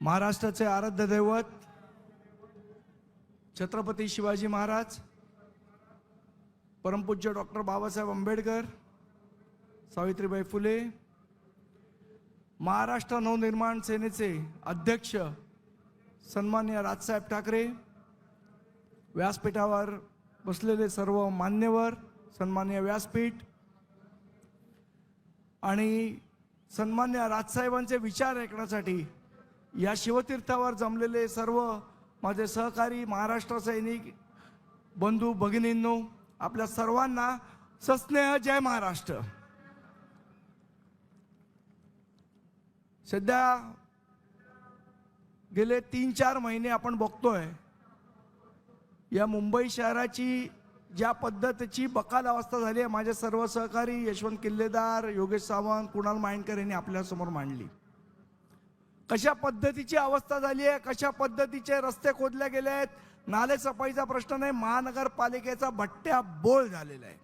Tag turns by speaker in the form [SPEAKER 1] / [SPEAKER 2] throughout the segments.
[SPEAKER 1] महाराष्ट्राचे आराध्य दैवत छत्रपती शिवाजी महाराज परमपूज्य डॉक्टर बाबासाहेब आंबेडकर सावित्रीबाई फुले महाराष्ट्र नवनिर्माण सेनेचे अध्यक्ष सन्मान्य राजसाहेब ठाकरे व्यासपीठावर बसलेले सर्व मान्यवर सन्मान्य व्यासपीठ आणि सन्मान्य राजसाहेबांचे विचार ऐकण्यासाठी या शिवतीर्थावर जमलेले सर्व माझे सहकारी महाराष्ट्र सैनिक बंधू भगिनींनो आपल्या सर्वांना सस्नेह जय महाराष्ट्र. सध्या गेले तीन चार महिने आपण बघतोय या मुंबई शहराची ज्या पद्धतीची बकाल अवस्था झाली आहे माझे सर्व सहकारी यशवंत किल्लेदार योगेश सावंत कुणाल माइंडकर यांनी आपल्यासमोर मांडली. कशा पद्धतीची अवस्था झाली आहे कशा पद्धतीचे रस्ते खोदले गेले आहेत नाले सफाईचा प्रश्न नाही महानगरपालिकेचा भट्ट्या बोळ झालेला आहे.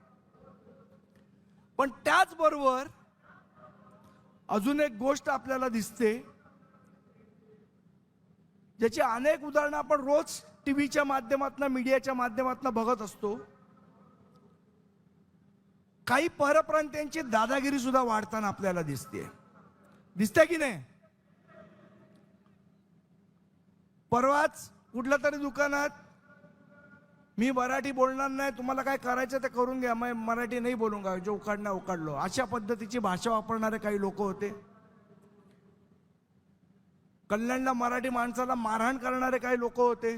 [SPEAKER 1] पण त्याचबरोबर अजून एक गोष्ट आपल्याला दिसते ज्याची अनेक उदाहरणं आपण रोज टीव्हीच्या माध्यमातून मीडियाच्या माध्यमातून बघत असतो. काही परप्रांत्यांची दादागिरी सुद्धा वाढताना आपल्याला दिसते दिसते की नाही? परवाच कुठल्या तरी दुकानात मी मराठी बोलणार नाही तुम्हाला काय करायचं ते करून घ्या. मग मराठी नाही बोलून घ्या जे उकाडणं उकाडलो अशा पद्धतीची भाषा वापरणारे काही लोक होते. कल्याणला मराठी माणसाला मारहाण करणारे काही लोक होते.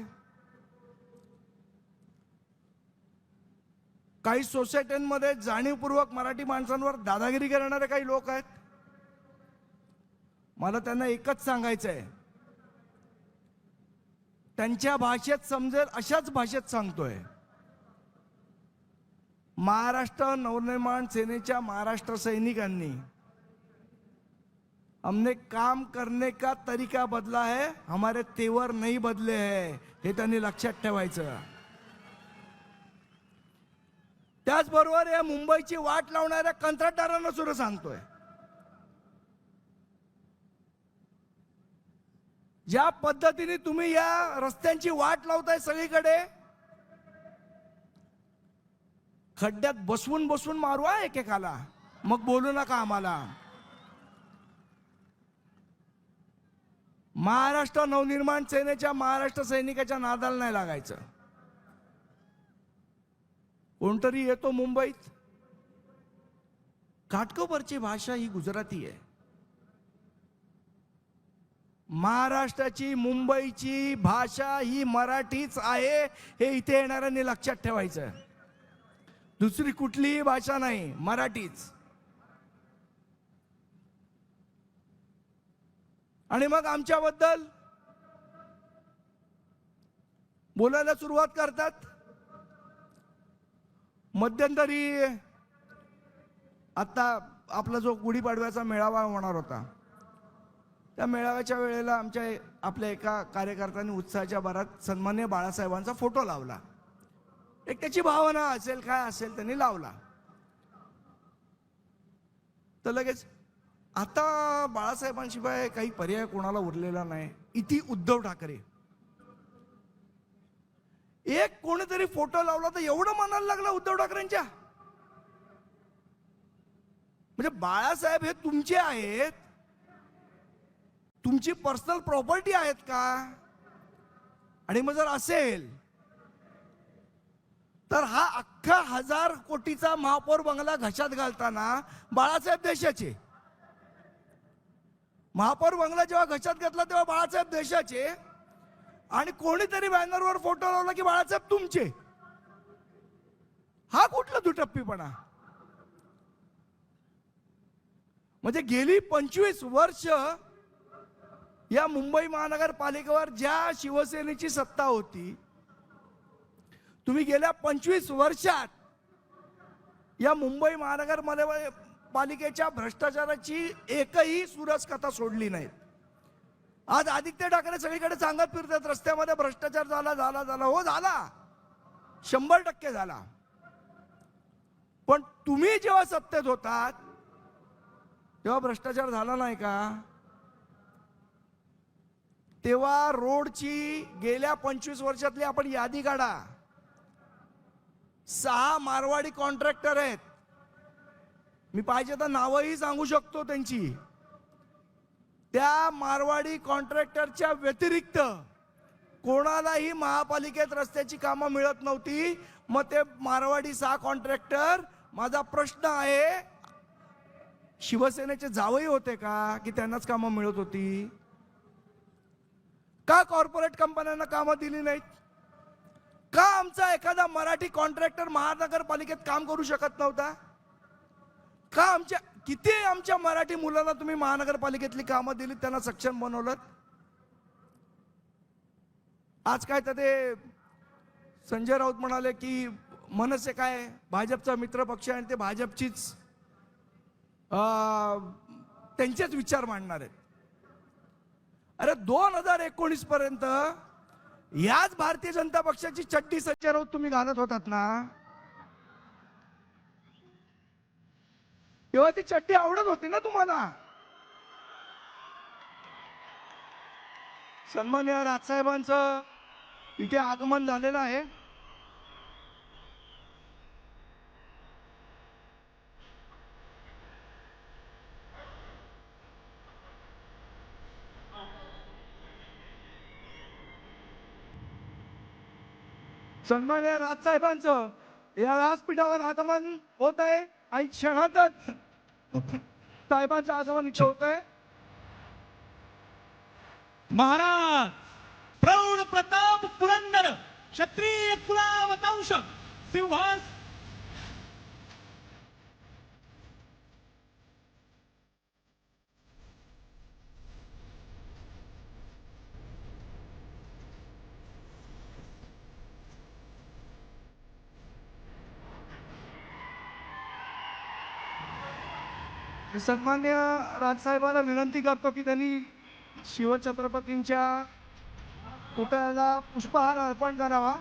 [SPEAKER 1] काही सोसायट्यांमध्ये जाणीवपूर्वक मराठी माणसांवर दादागिरी करणारे काही लोक आहेत. मला त्यांना एकच सांगायचं आहे त्यांच्या भाषेत समजेल अशाच भाषेत सांगतोय. महाराष्ट्र नवनिर्माण सेनेच्या महाराष्ट्र सैनिकांनी हमने काम करने का तरीका बदला है हमारे तेवर नहीं बदले है हे त्यांनी लक्षात ठेवायचं. त्याचबरोबर या मुंबईची वाट लावणाऱ्या कंत्राटदारांना सुद्धा सांगतोय. ज्या पद्धतीने तुम्ही या रस्त्यांची वाट लावताय सगळीकडे खड्ड्यात बसवून बसवून मारू आहे एकेकाला. मग बोलू नका आम्हाला. महाराष्ट्र नवनिर्माण सेनेच्या महाराष्ट्र सैनिकाच्या नादाला नाही लागायचं. कोणतरी येतो मुंबईत. घाटकोपरची भाषा ही गुजराती आहे. महाराष्ट्राची मुंबईची भाषा ही मराठीच आहे हे इथे येणाऱ्यांनी लक्षात ठेवायचं. दुसरी कुठलीही भाषा नाही मराठीच. आणि मग आमच्याबद्दल बोलायला सुरुवात करतात. मध्यंतरी आता आपला जो गुढीपाडव्याचा मेळावा होणार होता त्या मेळाव्याच्या वेळेला आमच्या आपल्या एका कार्यकर्त्यांनी उत्साहाच्या भरात सन्मान्य बाळासाहेबांचा फोटो लावला. एक त्याची भावना असेल काय असेल त्यांनी लावला. तर लगेच आता बाळासाहेबांशिवाय काही पर्याय कोणाला उरलेला नाही. इथे उद्धव ठाकरे. एक कोणीतरी फोटो लावला तर एवढं म्हणायला लागला उद्धव ठाकरेंच्या. म्हणजे बाळासाहेब हे तुमचे आहेत तुमची पर्सनल प्रॉपर्टी आहेत का? आणि मग जर असेल तर हा अख्खा हजार कोटीचा महापौर बंगला घशात घालताना बाळासाहेब देशाचे. महापौर बंगला जेव्हा घशात घातला तेव्हा बाळासाहेब देशाचे. आणि कोणीतरी बॅनरवर फोटो लावला की बाळासाहेब तुमचे. हा कुठला दुटप्पीपणा? म्हणजे गेली पंचवीस वर्ष या मुंबई महानगरपालिकेवर ज्या शिवसेनेची सत्ता होती तुम्ही गेल्या पंचवीस वर्षात या मुंबई महानगरमध्ये पालिकेच्या भ्रष्टाचाराची एकही सुरस कथा सोडली नाही. आज आदित्य ठाकरे सगळीकडे सांगत फिरतात रस्त्यामध्ये भ्रष्टाचार झाला झाला झाला. हो झाला. शंभर टक्के झाला. पण तुम्ही जेव्हा सत्तेत होतात तेव्हा भ्रष्टाचार झाला नाही का? तेव्हा रोडची गेल्या पंचवीस वर्षातली आपण यादी काढा. सहा मारवाडी कॉन्ट्रॅक्टर आहेत. मी पाहिजे तर नावही सांगू शकतो त्यांची. त्या मारवाडी कॉन्ट्रॅक्टरच्या व्यतिरिक्त कोणालाही महापालिकेत रस्त्याची कामं मिळत नव्हती. मग ते मारवाडी सहा कॉन्ट्रॅक्टर माझा प्रश्न आहे शिवसेनेचे जावई होते का की त्यांनाच कामं मिळत होती? का कॉर्पोरेट कंपन्यांना कामं दिली नाहीत? का आमचा एखादा मराठी कॉन्ट्रॅक्टर महानगरपालिकेत काम करू शकत नव्हता? का आमच्या किती आमच्या मराठी मुलांना तुम्ही महानगरपालिकेतली कामं दिली त्यांना सक्षम बनवलं? आज काय तर ते संजय राऊत म्हणाले की मनसे काय भाजपचा मित्र पक्ष आहे आणि ते भाजपचीच त्यांचेच विचार मांडणार आहेत. अरे दोन हजार एकोणीस पर्यंत याच भारतीय जनता पक्षाची चड्डी सज्जा राऊत तुम्ही घालत होतात ना? तेव्हा ती चड्डी आवडत होती ना तुम्हाला? सन्मान्य राजसाहेबांचं इथे आगमन झालेलं आहे. सन्मान्य राजसाहेबांचं या व्यासपीठावर आगमन होत आहे आणि क्षणातच साहेबांचं आगमन इथे होत आहे.
[SPEAKER 2] महाराज प्रौढ प्रताप पुरंदर क्षत्रिय कुलावतांश सिंहास
[SPEAKER 1] सन्मान्य राजसाहेबांना विनंती करतो की त्यांनी शिवछत्रपतींच्या पुतळ्याला पुष्पहार अर्पण करावा.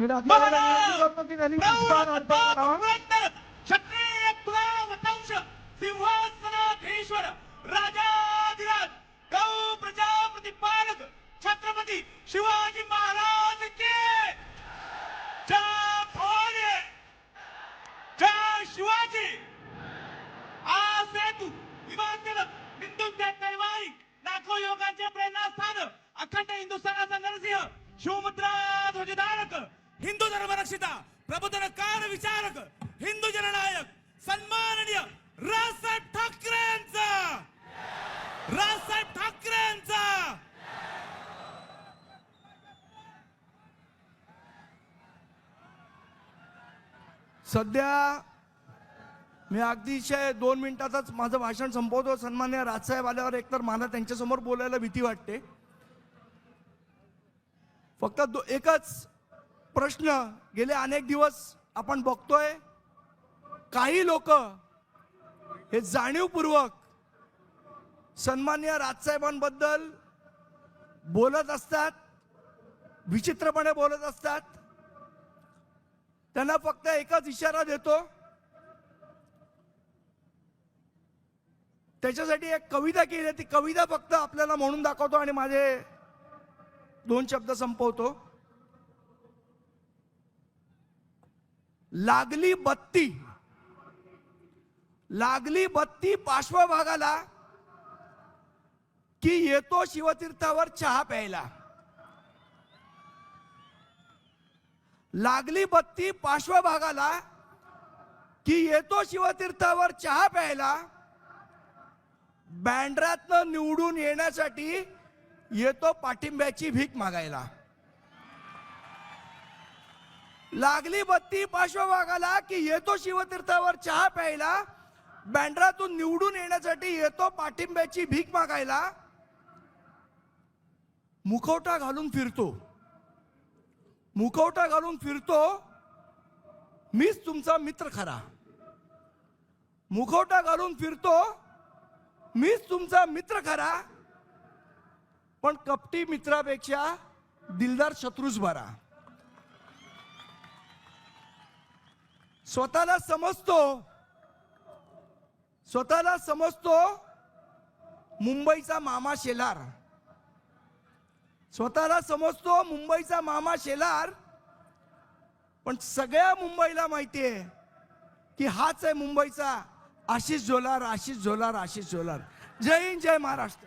[SPEAKER 1] मी राजसाहेबांना विनंती करतो की त्यांनी पुष्पहार अर्पण करावा
[SPEAKER 2] पुरंदर क्षत्रिय कुलावतांश सिंहासनाधीश्वर राजाधिराज गौ प्रजापती पालक छत्रपती शिवाजी महाराज के जय भवानी जय शिवाजी हा सेतू विमानतळ बिंदूच्या कैवारी लाखो योगांचे प्रेरणास्थान अखंड हिंदुस्थानाचा नरसिंह शिवमुद्रा ध्वजधारक हिंदू धर्म रक्षिता प्रबोधन विचारक हिंदू जननायक सन्माननीय राजसाहेब ठाकरे यांचा! राजसाहेब ठाकरे यांचा!
[SPEAKER 1] सध्या मी अगदीशय दोन मिनिटातच माझं भाषण संपवतो. सन्मान्य राजसाहेब आल्यावर एकतर मला त्यांच्यासमोर बोलायला भीती वाटते. फक्त दो- एकच प्रश्न गेले अनेक दिवस आपण बघतोय काही लोक हे जाणीवपूर्वक सन्मान्य राजसाहेबांबद्दल बोलत असतात विचित्रपणे बोलत असतात. त्यांना फक्त एकच इशारा देतो त्याच्यासाठी एक कविता केली आहे. ती कविता फक्त आपल्याला म्हणून दाखवतो आणि माझे दोन शब्द संपवतो. लागली बत्ती. लागली बत्ती पार्श्वभागाला की येतो शिवतीर्थावर चहा प्यायला. लागली बत्ती पार्श्वभागाला की येतो शिवतीर्थावर चहा प्यायला. बँड्रातनं निवडून येण्यासाठी येतो पाठिंब्याची भीक मागायला. लागली बत्ती पार्श्वभागाला की येतो शिवतीर्थावर चहा प्यायला बँड्रातून निवडून येण्यासाठी येतो पाठिंब्याची भीक मागायला. मुखवटा घालून फिरतो. मुखवटा घालून फिरतो मीच तुमचा मित्र खरा. मुखवटा घालून फिरतो मीच तुमचा मित्र खरा पण कपटी मित्रापेक्षा दिलदार शत्रूच बरा. स्वतःला समजतो स्वतःला समजतो मुंबईचा मामा शेलार. स्वतःला समजतो मुंबईचा मामा शेलार पण सगळ्या मुंबईला माहिती आहे की हाच आहे मुंबईचा आशिष झोलार आशिष झोलार आशिष झोलार. जय हिंद जय महाराष्ट्र.